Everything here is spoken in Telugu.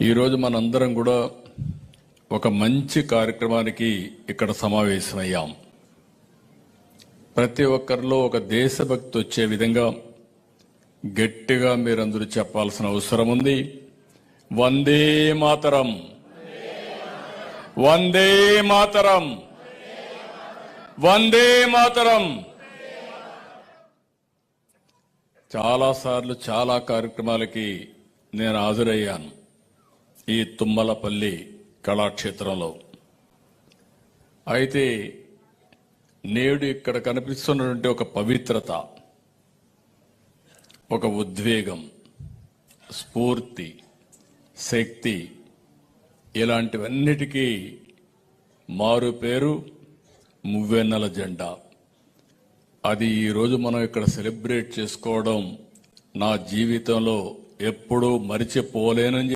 ఈరోజు మనందరం కూడా ఒక మంచి కార్యక్రమానికి ఇక్కడ సమావేశమయ్యాం. ప్రతి ఒక్కరిలో ఒక దేశభక్తి వచ్చే విధంగా గట్టిగా మీరందరూ చెప్పాల్సిన అవసరం ఉంది. వందే మాతరం. వందే మాతరం. వందే మాతరం. చాలాసార్లు చాలా కార్యక్రమాలకి నేను హాజరయ్యాను. ఈ తుమ్మలపల్లి కళాక్షేత్రంలో. అయితే నేడు ఇక్కడ కనిపిస్తున్నటువంటి ఒక పవిత్రత ఒక ఉద్వేగం స్ఫూర్తి శక్తి ఇలాంటివన్నిటికీ మారు పేరు మువ్వెన్నెల జెండా. అది ఈరోజు మనం ఇక్కడ సెలబ్రేట్ చేసుకోవడం నా జీవితంలో ఎప్పుడూ మరిచిపోలేనని